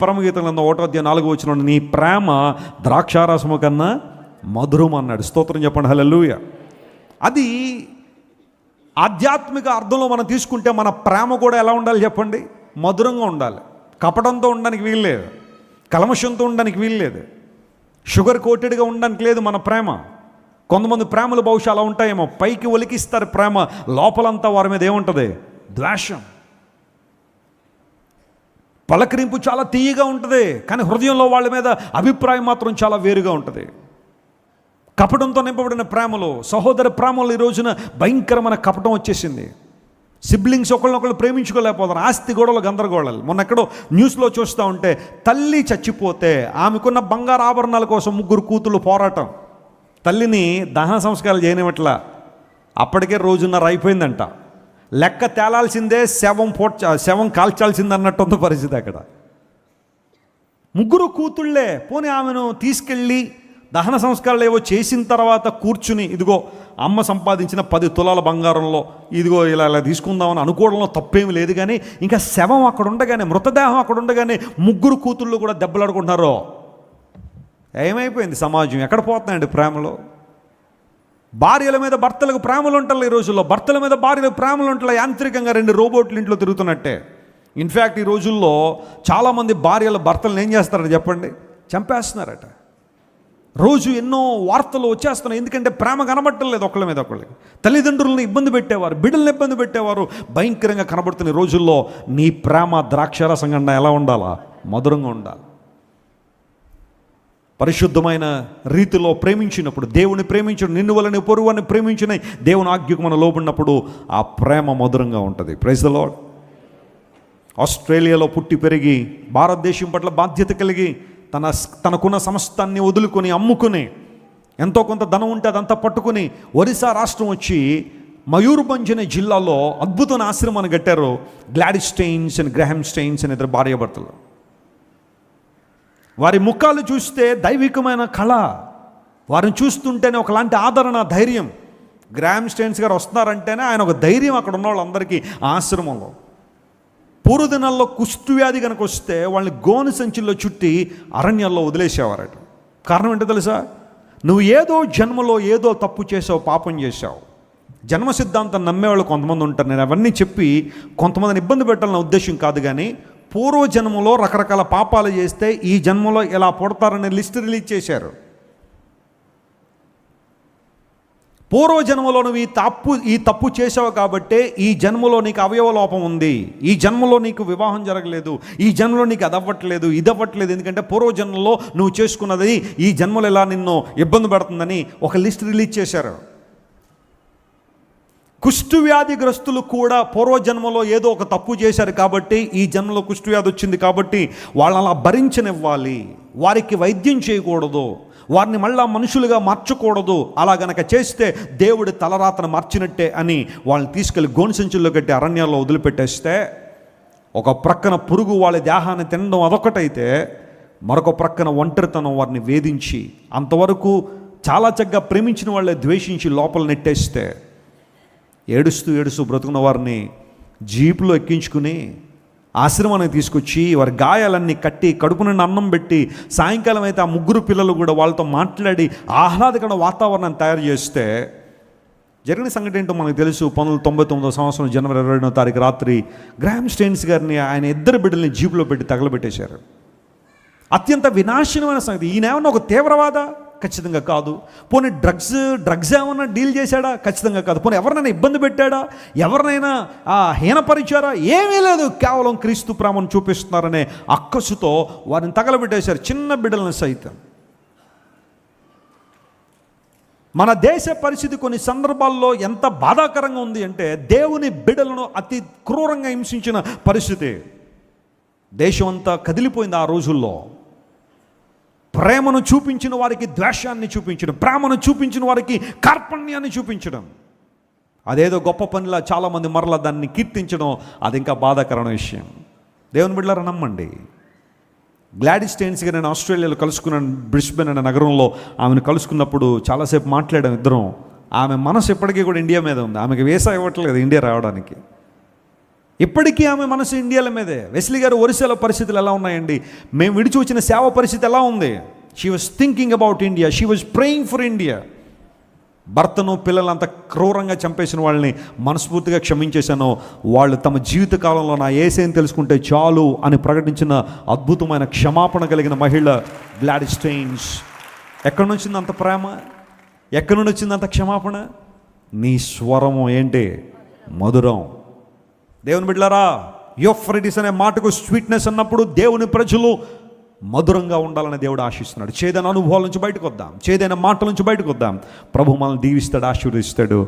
పరమగీతంలో ఒకటో అధ్యాయం నాలుగు వచ్చిన నీ ప్రేమ ద్రాక్షారసము కన్నా మధురం అన్నాడు. స్తోత్రం చెప్పండి. హల్లెలూయా. అది ఆధ్యాత్మిక అర్థంలో మనం తీసుకుంటే మన ప్రేమ కూడా ఎలా ఉండాలి చెప్పండి? మధురంగా ఉండాలి. కపటంతో ఉండడానికి వీల్లేదు కలమషంతో ఉండడానికి వీల్లేదు షుగర్ కోటెడ్గా ఉండడానికి లేదు మన ప్రేమ. కొంతమంది ప్రేమలు బహుశా అలా ఉంటాయేమో. పైకి ఒలికిస్తారు ప్రేమ. లోపలంతా వారి మీద ఏముంటుంది? ద్వేషం. పలకరింపు చాలా తీయగా ఉంటుంది కానీ హృదయంలో వాళ్ళ మీద అభిప్రాయం మాత్రం చాలా వేరుగా ఉంటుంది. కపటంతో నింపబడిన ప్రేమలో సహోదర ప్రేమలో ఈ రోజున భయంకరమైన కపటం వచ్చేసింది. సిబ్లింగ్స్ ఒకళ్ళనొకళ్ళు ప్రేమించుకోలేకపోతారు ఆస్తి గొడవలు గందరగోళాలు. మొన్న ఎక్కడో న్యూస్లో చూస్తూ ఉంటే తల్లి చచ్చిపోతే ఆమెకున్న బంగారు ఆభరణాల కోసం ముగ్గురు కూతుళ్ళు పోరాటం. తల్లిని దహన సంస్కారాలు చేయనివట్లా అప్పటికే రోజున్నర అయిపోయిందంట. లెక్క తేలాల్సిందే శవం పోడ్చ శవం కాల్చాల్సిందే అన్నట్టు ఉంది పరిస్థితి అక్కడ. ముగ్గురు కూతుళ్ళే పోనీ ఆమెను తీసుకెళ్ళి దహన సంస్కారాలు ఏవో చేసిన తర్వాత కూర్చుని ఇదిగో అమ్మ సంపాదించిన పది తులాల బంగారంలో ఇదిగో ఇలా ఇలా తీసుకుందామని అనుకోవడంలో తప్పేమి లేదు కానీ ఇంకా శవం అక్కడ ఉండగానే మృతదేహం అక్కడ ఉండగానే ముగ్గురు కూతుళ్ళు కూడా దెబ్బలాడుకుంటున్నారు. ఏమైపోయింది సమాజం? ఎక్కడ పోతున్నాయండి ప్రేమలో? భార్యల మీద భర్తలకు ప్రేమలు ఉంటాయి ఈ రోజుల్లో. భర్తల మీద భార్యలకు ప్రేమలు ఉంటాయి యాంత్రికంగా రెండు రోబోట్లు ఇంట్లో తిరుగుతున్నట్టే. ఇన్ఫ్యాక్ట్ ఈ రోజుల్లో చాలామంది భార్యల భర్తలను ఏం చేస్తారని చెప్పండి? చంపేస్తున్నారట. రోజు ఎన్నో వార్తలు వచ్చేస్తున్నాయి. ఎందుకంటే ప్రేమ కనబడటం లేదు ఒకళ్ళ మీద ఒకళ్ళకి. తల్లిదండ్రులను ఇబ్బంది పెట్టేవారు బిడ్డలను ఇబ్బంది పెట్టేవారు. భయంకరంగా కనబడుతున్న రోజుల్లో నీ ప్రేమ ద్రాక్షారసంగా ఎలా ఉండాలా? మధురంగా ఉండాలి? పరిశుద్ధమైన రీతిలో ప్రేమించినప్పుడు దేవుని ప్రేమించడం నిన్ను వలని పొరువని ప్రేమించిన దేవుని ఆజ్ఞకు మన లోబడినప్పుడు ఆ ప్రేమ మధురంగా ఉంటుంది. ప్రైజ్ ద లాడ్ ఆస్ట్రేలియాలో పుట్టి పెరిగి భారతదేశం పట్ల బాధ్యత కలిగి తన తనకున్న సమస్తాన్ని వదులుకొని అమ్ముకుని ఎంతో కొంత ధనం ఉంటే అదంతా పట్టుకుని ఒరిస్సా రాష్ట్రం వచ్చి మయూర్భంజ్ అనే జిల్లాలో అద్భుతమైన ఆశ్రమాన్ని కట్టారు. గ్లాడిస్టెయిన్స్ అండ్ గ్రహం స్టెయిన్స్ అనే ఇద్దరు భార్యాభర్తలు. వారి ముఖాలు చూస్తే దైవికమైన కళ. వారిని చూస్తుంటేనే ఒకలాంటి ఆదరణ ధైర్యం. గ్రామ్ స్టేన్స్ గారు వస్తున్నారంటేనే ఆయన ఒక ధైర్యం అక్కడ ఉన్న వాళ్ళందరికీ ఆశ్రమంలో. పూర్వదినాల్లో కుష్టు వ్యాధి కనుక వస్తే వాళ్ళని గోను సంచుల్లో చుట్టి అరణ్యాల్లో వదిలేసేవారట. కారణం ఏంటో తెలుసా? నువ్వు ఏదో జన్మలో ఏదో తప్పు చేసావు పాపం చేశావు. జన్మ సిద్ధాంతం నమ్మేవాళ్ళు కొంతమంది ఉంటారు. నేను అవన్నీ చెప్పి కొంతమందిని ఇబ్బంది పెట్టాలన్న ఉద్దేశం కాదు కానీ పూర్వజన్మలో రకరకాల పాపాలు చేస్తే ఈ జన్మలో ఎలా పుడతారనే లిస్ట్ రిలీజ్ చేశారు. పూర్వజన్మలో నువ్వు ఈ తప్పు ఈ తప్పు చేసావు కాబట్టే ఈ జన్మలో నీకు అవయవ లోపం ఉంది. ఈ జన్మలో నీకు వివాహం జరగలేదు. ఈ జన్మలో నీకు అది అవ్వట్లేదు ఇది అవ్వట్లేదు. ఎందుకంటే పూర్వజన్మలో నువ్వు చేసుకున్నది ఈ జన్మలో ఎలా నిన్ను ఇబ్బంది పడుతుందని ఒక లిస్ట్ రిలీజ్ చేశారు. కుష్టు వ్యాధిగ్రస్తులు కూడా పూర్వజన్మలో ఏదో ఒక తప్పు చేశారు కాబట్టి ఈ జన్మలో కుష్టు వ్యాధి వచ్చింది కాబట్టి వాళ్ళని అలా భరించనివ్వాలి. వారికి వైద్యం చేయకూడదు. వారిని మళ్ళా మనుషులుగా మార్చకూడదు. అలా గనక చేస్తే దేవుడి తలరాతను మార్చినట్టే అని వాళ్ళని తీసుకెళ్ళి గోనుసంచుల్లో కట్టి అరణ్యాల్లో వదిలిపెట్టేస్తే ఒక ప్రక్కన పురుగు వాళ్ళ దేహాన్ని తినడం అదొకటైతే మరొక ప్రక్కన ఒంటరితనం వారిని వేధించి అంతవరకు చాలా చక్కగా ప్రేమించిన వాళ్ళే ద్వేషించి లోపల నెట్టేస్తే ఏడుస్తూ ఏడుస్తూ బ్రతుకున్న వారిని జీపులో ఎక్కించుకుని ఆశ్రమానికి తీసుకొచ్చి వారి గాయాలన్నీ కట్టి కడుపు నుండి అన్నం పెట్టి సాయంకాలం అయితే ఆ ముగ్గురు పిల్లలు కూడా వాళ్ళతో మాట్లాడి ఆహ్లాదకర వాతావరణాన్ని తయారు చేస్తే జరిగిన సంఘటన ఏంటో మనకు తెలుసు. పంతొమ్మిది తొంభై తొమ్మిదో సంవత్సరం జనవరి ఇరవై రెండో తారీఖు రాత్రి గ్రామ్ స్టెయిన్స్ గారిని ఆయన ఇద్దరు బిడ్డల్ని జీపులో పెట్టి తగలబెట్టేశారు. అత్యంత వినాశనమైన సంగతి. ఈయన ఏమన్నా ఒక తీవ్రవాద ఖచ్చితంగా కాదు. పోనీ డ్రగ్స్ డ్రగ్స్ ఏమన్నా డీల్ చేశాడా? ఖచ్చితంగా కాదు. పోనీ ఎవరినైనా ఇబ్బంది పెట్టాడా? ఎవరినైనా ఆ, హీనపరిచారా? ఏమీ లేదు. కేవలం క్రీస్తు ప్రేమను చూపిస్తున్నారనే అక్కసుతో వారిని తగలబెట్టేశారు చిన్న బిడ్డలను సైతం. మన దేశ పరిస్థితి కొన్ని సందర్భాల్లో ఎంత బాధాకరంగా ఉంది అంటే దేవుని బిడలను అతి క్రూరంగా హింసించిన పరిస్థితి. దేశం అంతా కదిలిపోయింది ఆ రోజుల్లో. ప్రేమను చూపించిన వారికి ద్వేషాన్ని చూపించడం ప్రేమను చూపించిన వారికి కార్పణ్యాన్ని చూపించడం. అదేదో గొప్ప పనిలా చాలామంది మరలా దాన్ని కీర్తించడం అది ఇంకా బాధాకరమైన విషయం. దేవుని బిడ్డలారా నమ్మండి. గ్లాడిస్టైన్స్గా నేను ఆస్ట్రేలియాలో కలుసుకున్నాను బ్రిస్బెన్ అనే నగరంలో ఆమెను కలుసుకున్నప్పుడు చాలాసేపు మాట్లాడాం ఇద్దరం. ఆమె మనసు ఎప్పటికీ కూడా ఇండియా మీద ఉంది. ఆమెకి వేసా ఇవ్వట్లేదు ఇండియా రావడానికి. ఇప్పటికీ ఆమె మనసు ఇండియాల మీదే. వెస్లీ గారు ఒరిస్సాలో పరిస్థితులు ఎలా ఉన్నాయండి? మేము విడిచి వచ్చిన సేవ పరిస్థితి ఎలా ఉంది? She was thinking about India she was praying for India భర్తను పిల్లలంత క్రూరంగా చంపేసిన వాళ్ళని మనస్ఫూర్తిగా క్షమించేశాను. వాళ్ళు తమ జీవిత కాలంలో నా ఏసేని తెలుసుకుంటే చాలు అని ప్రకటించిన అద్భుతమైన క్షమాపణ కలిగిన మహిళ గ్లాడిస్టైన్స్ ఎక్కడి నుంచి అంత ప్రేమ? ఎక్కడి నుండి వచ్చింది అంత క్షమాపణ? నీ స్వరము ఏంటి? మధురం. దేవుని బిడ్డలారా యోఫ్రెడిస్ అనే మాటకు స్వీట్నెస్ అన్నప్పుడు దేవుని ప్రజలు మధురంగా ఉండాలని దేవుడు ఆశిస్తున్నాడు. చేదైన అనుభవాల నుంచి బయటకు వద్దాం. చేదైన మాటల నుంచి బయటకు వద్దాం. ప్రభు మనల్ని దీవిస్తాడు ఆశీర్వదిస్తాడు.